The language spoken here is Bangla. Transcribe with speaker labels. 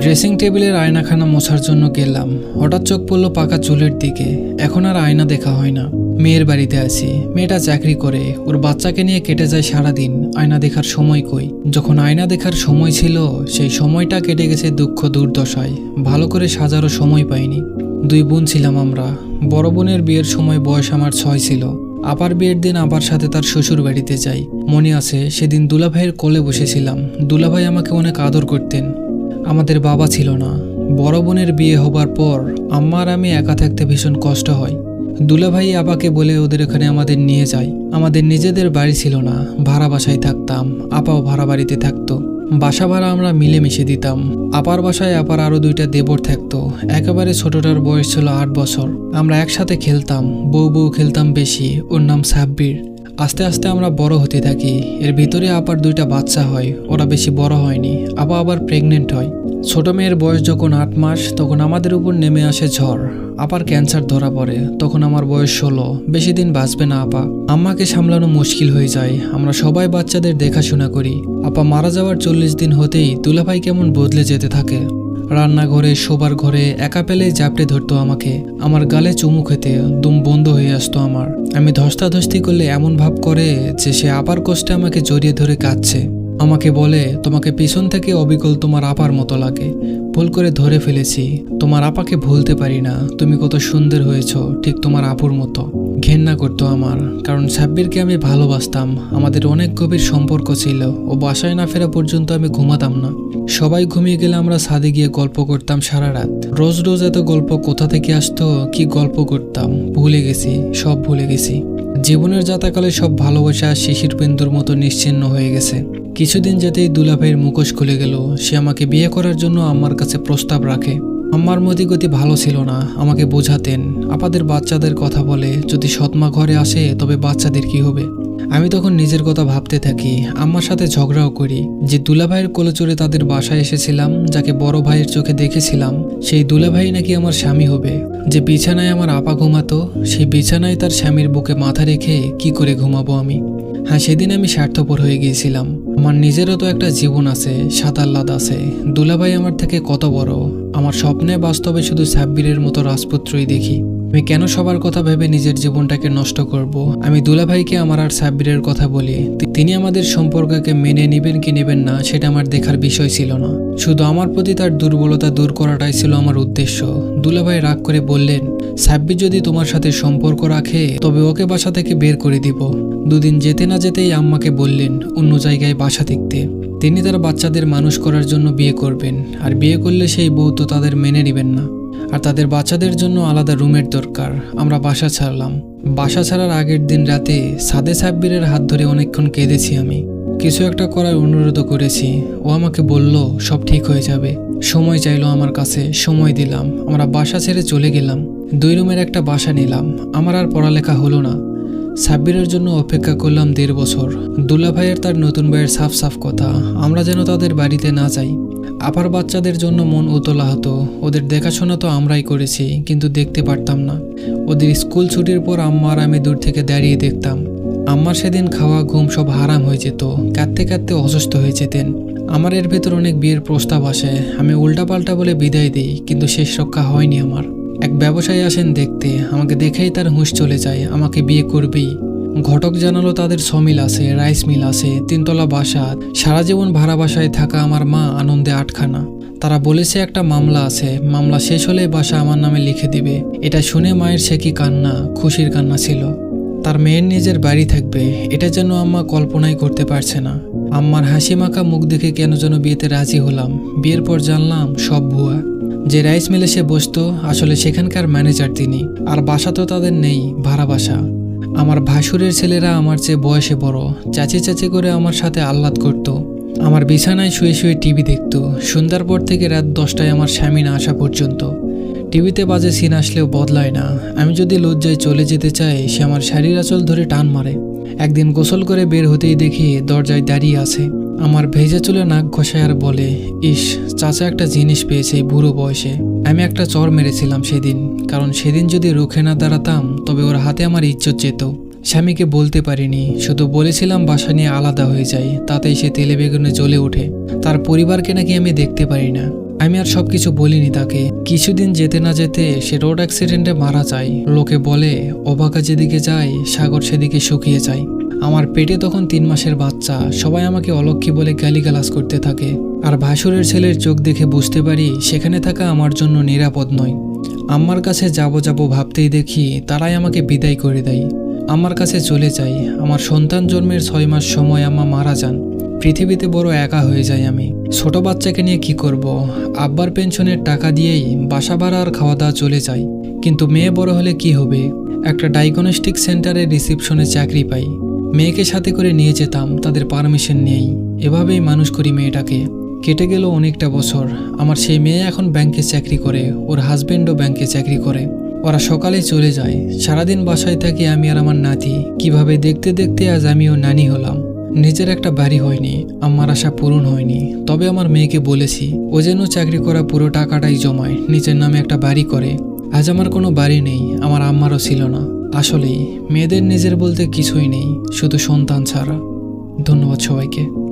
Speaker 1: ড্রেসিং টেবিলের আয়নাখানা মোছার জন্য গেলাম। হঠাৎ চোখ পড়ল পাকা চুলের দিকে। এখন আর আয়না দেখা হয় না। মেয়ের বাড়িতে আছি। মেয়েটা চাকরি করে। ওর বাচ্চাকে নিয়ে কেটে যায় সারাদিন। আয়না দেখার সময় কই? যখন আয়না দেখার সময় ছিল, সেই সময়টা কেটে গেছে দুঃখ দুর্দশায়। ভালো করে সাজারও সময় পাইনি। দুই বোন ছিলাম আমরা। বড় বোনের বিয়ের সময় বয়স আমার ছয় ছিল। আপার বিয়ের দিন আবার সাথে তার শ্বশুর বাড়িতে যাই। মনে আছে, সেদিন দুলাভাইয়ের কোলে বসেছিলাম। দুলাভাই আমাকে অনেক আদর করতেন। আমাদের বাবা ছিল না। বড় বোনের বিয়ে হবার পর আম্মা আর আমি একা থাকতে ভীষণ কষ্ট হয়। দুলাভাই আপাকে বলে ওদের ওখানে আমাদের নিয়ে যায়। আমাদের নিজেদের বাড়ি ছিল না। ভাড়া বাসায় থাকতাম। আপাও ভাড়া বাড়িতে থাকতো। বাসা ভাড়া আমরা মিলেমিশে দিতাম। আপার বাসায় আপার আরও দুইটা দেবর থাকতো। একেবারে ছোটটার বয়স ছিল আট বছর। আমরা একসাথে খেলতাম। বউ বউ খেলতাম বেশি। ওর নাম সাব্বির। আস্তে আস্তে আমরা বড় হতে থাকি। এর ভিতরে আবার দুইটা বাচ্চা হয়, ওরা বেশি বড় হয়নি আপা আবার প্রেগনেন্ট হয়। ছোট মেয়ের বয়স যখন আট মাস, তখন আমাদের উপর নেমে আসে ঝড়। আপার ক্যান্সার ধরা পড়ে, তখন আমার বয়স ষোলো। বেশি দিন বাঁচবে না, আপা। আম্মাকে সামলানো মুশকিল হয়ে যায়। আমরা সবাই বাচ্চাদের দেখাশোনা করি। আপা মারা যাওয়ার চল্লিশ দিন হতেই দুলাভাই কেমন বদলে যেতে থাকে? রান্নাঘরে, শোবার ঘরে, একা পেলেই জাপটে ধরতো আমাকে। আমার গালে চুমু খেতে দুম বন্ধ হয়ে আসতো আমার। আমি ধস্তাধস্তি করলে এমন ভাব করে যে সে আপার কষ্টে আমাকে জড়িয়ে ধরে কাঁদছে। আমাকে বলে, তোমাকে পিছন থেকে অবিকল তোমার আপার মতো লাগে। ভুল করে ধরে ফেলেছি। তোমার আপাকে ভুলতে পারি না। তুমি কত সুন্দর হয়েছো, ঠিক তোমার আপুর মতো। ঘেন্না করতো আমার, কারণ সাব্বিরকে আমি ভালোবাসতাম, আমাদের অনেক গভীর সম্পর্ক ছিল ও বাসায় না ফেরা পর্যন্ত আমি ঘুমাতাম না। সবাই ঘুমিয়ে গেলে আমরা ছাদে গিয়ে গল্প করতাম সারা রাত। রোজ রোজ এত গল্প কোথা থেকে আসতো, কি গল্প করতাম, ভুলে গেছি, সব ভুলে গেছি। জীবনের যাতাকালে সব ভালোবাসা শিশির বিন্দুর মতো নিশ্চিন্ন হয়ে গেছে। কিছুদিন যেতেই দুলাভাইয়ের মুখোশ খুলে গেল, সে আমাকে বিয়ে করার জন্য আমার কাছে প্রস্তাব রাখে। আমার মতিগতি ভালো ছিল না, আমাকে বোঝাতেন। আপাদের বাচ্চাদের কথা বলে, যদি সৎমা ঘরে আসে, তবে বাচ্চাদের কি হবে? আমি তখন নিজের কথা ভাবতে থাকি, আম্মার সাথে ঝগড়াও করি। যে দুলাভাইয়ের কোলে চড়ে তাদের বাসায় এসেছিলাম, যাকে বড় ভাইয়ের চোখে দেখেছিলাম, সেই দুলাভাই নাকি আমার স্বামী হবে। যে বিছানায় আমার আপা ঘুমাতো, সেই বিছানায় তার স্বামীর বুকে মাথা রেখে কি করে ঘুমাবো আমি? হ্যাঁ সেদিন আমি স্বার্থপর হয়ে গিয়েছিলাম। আমার নিজেরও তো একটা জীবন আছে, সাঁতার আছে। দুলাভাই আমার থেকে কত বড়? আমার স্বপ্নে বাস্তবে শুধু সাব্বিরের মতো রাজপুত্রই দেখি। আমি কেন সবার কথা ভেবে নিজের জীবনটাকে নষ্ট করব? আমি দুলাভাইকে আমার আর সাব্বিরের কথা বলি। তিনি আমাদের সম্পর্ককে মেনে নেবেন কি নেবেন না, সেটা আমার দেখার বিষয় ছিল না। শুধু আমার প্রতি তার দুর্বলতা দূর করাটাই ছিল আমার উদ্দেশ্য। দুলাভাই রাগ করে বললেন সাব্বির যদি তোমার সাথে সম্পর্ক রাখে, তবে ওকে বাসা থেকে বের করে দিব। দুদিন যেতে না যেতেই আম্মাকে বললেন, অন্য জায়গায় বাসা দেখতে। তিনি তার বাচ্চাদের মানুষ করার জন্য বিয়ে করবেন, আর বিয়ে করলে সেই বউ তো তাদের মেনে নেবেন না। আর তাদের বাচ্চাদের জন্য আলাদা রুমের দরকার। আমরা বাসা ছাড়লাম। বাসা ছাড়ার আগের দিন রাতে সাদে সাব্বিরের হাত ধরে অনেকক্ষণ কেঁদেছি আমি। কিছু একটা করার অনুরোধ করেছি। ও আমাকে বলল, সব ঠিক হয়ে যাবে। সময় চাইলো আমার কাছে। সময় দিলাম। আমরা বাসা ছেড়ে চলে গেলাম। দুই রুমের একটা বাসা নিলাম। আমার আর পড়ালেখা হলো না। সাব্বিরের জন্য অপেক্ষা করলাম দেড় বছর। দুলা ভাইয়ের তার নতুন ভাইয়ের সাফ সাফ কথা। আমরা যেন তাদের বাড়িতে না যাই। আপার বাচ্চাদের জন্য মন উতলা হতো। ওদের দেখাশোনা তো আমরাই করেছি, কিন্তু দেখতে পারতাম না। ওদের স্কুল ছুটির পর আম্মা আর আমি দূর থেকে দাঁড়িয়ে দেখতাম। আম্মার সেদিন খাওয়া, ঘুম সব হারাম হয়ে যেত। কাঁদতে কাঁদতে অসুস্থ হয়ে যেতেন। আমার এর ভেতর অনেক বিয়ের প্রস্তাব আসে। আমি উল্টাপাল্টা বলে বিদায় দিই, কিন্তু শেষ রক্ষা হয়নি আমার। এক ব্যবসায়ী আসেন দেখতে। আমাকে দেখেই তার হুঁশ চলে যায়, আমাকে বিয়ে করবেই। ঘটক জানালো তাদের সমিল আছে, রাইস মিল আছে, তিনতলা বাসা, সারা জীবন ভাড়া বাসায় থাকা আমার মা আনন্দে আটখানা। তারা বলেছে একটা মামলা আছে, মামলা শেষ হলে বাসা আমার নামে লিখে দিবে। এটা শুনে মায়ের সে কি কান্না, খুশির কান্না ছিল। তার মেয়ের নিজের বাড়ি থাকবে, এটা যেন আম্মা কল্পনাই করতে পারছে না। আম্মার হাসি মাখা মুখ দেখে কেন যেন বিয়েতে রাজি হলাম। বিয়ের পর জানলাম, সব ভুয়া। যে রাইস মিলে সে বসতো, আসলে সেখানকার ম্যানেজার তিনি। আর বাসা তো তাদের নেই, ভাড়া বাসা। আমার ভাসুরের ছেলেরা আমার চেয়ে বয়সে বড়। চাচি চাচি করে আমার সাথে আহ্লাদ করত। আমার বিছানায় শুয়ে শুয়ে টিভি দেখত। সন্ধ্যার পর থেকে রাত দশটায় আমার স্বামী না আসা পর্যন্ত। টিভিতে বাজে সিন আসলেও বদলায় না। আমি যদি লজ্জায় চলে যেতে চাই, সে আমার শাড়ির আঁচল ধরে টান মারে। একদিন গোসল করে বের হতেই দেখি দরজায় দাঁড়িয়ে আছে। আমার ভেজা চুলে নাক ঘষায় আর বলে, ইস, চাচা একটা জিনিস পেয়েছে বুড়ো বয়সে। আমি একটা চর মেরেছিলাম সেদিন। কারণ সেদিন যদি রুখে না দাঁড়াতাম তবে ওর হাতে আমার ইজ্জত যেত। স্বামীকে বলতে পারিনি, শুধু বলেছিলাম বাসা নিয়ে আলাদা হয়ে যায় তাতেই সে তেলে বেগুনে জ্বলে ওঠে। তার পরিবারকে নাকি আমি দেখতে পারি না। আমি আর সব কিছু বলিনি তাকে। কিছুদিন যেতে না যেতে সে রোড অ্যাক্সিডেন্টে মারা যায়। লোকে বলে, অবাকা যেদিকে যায়, সাগর সেদিকে শুকিয়ে যায়। আমার পেটে তখন তিন মাসের বাচ্চা। সবাই আমাকে অলক্ষী বলে গালিগালাজ করতে থাকে। আর ভাসুরের ছেলের চোখ দেখে বুঝতে পারি, সেখানে থাকা আমার জন্য নিরাপদ নয়। আম্মার কাছে যাব যাব ভাবতেই দেখি তারাই আমাকে বিদায় করে দেয়। আমার কাছে চলে যাই আমার সন্তান জন্মের ছয় মাস সময় আমা মারা যান। পৃথিবীতে বড় একা হয়ে যাই আমি। ছোট বাচ্চাকে নিয়ে কি করব? আব্বার পেনশনের টাকা দিয়েই বাসা ভাড়া আর খাওয়া দাওয়া চলে যায়। কিন্তু মেয়ে বড় হলে কি হবে? একটা ডায়াগনস্টিক সেন্টারে রিসিপশনে চাকরি পাই। মেয়েকে সাথে করে নিয়ে যেতাম, তাদের পারমিশন নিয়েই এভাবেই মানুষ করি মেয়েটাকে। কেটে গেল অনেকটা বছর। আমার সেই মেয়ে এখন ব্যাংকে চাকরি করে, ওর হাজবেন্ডও ব্যাংকে চাকরি করে। ওরা সকালে চলে যায়। সারাদিন বাসায় থাকি আমি আর আমার নাতি। কীভাবে দেখতে দেখতে আজ আমিও নানি হলাম। নিজের একটা বাড়ি হয়নি, আমার আশা পূরণ হয়নি। তবে আমার মেয়েকে বলেছি, ও যেন চাকরি করা পুরো টাকাটাই জমায়, নিজের নামে একটা বাড়ি করে। আজ আমার কোনো বাড়ি নেই, আমার আম্মারও ছিল না। আসলেই, মেয়েদের নিজের বলতে কিছুই নেই, শুধু সন্তান ছাড়া। ধন্যবাদ সবাইকে।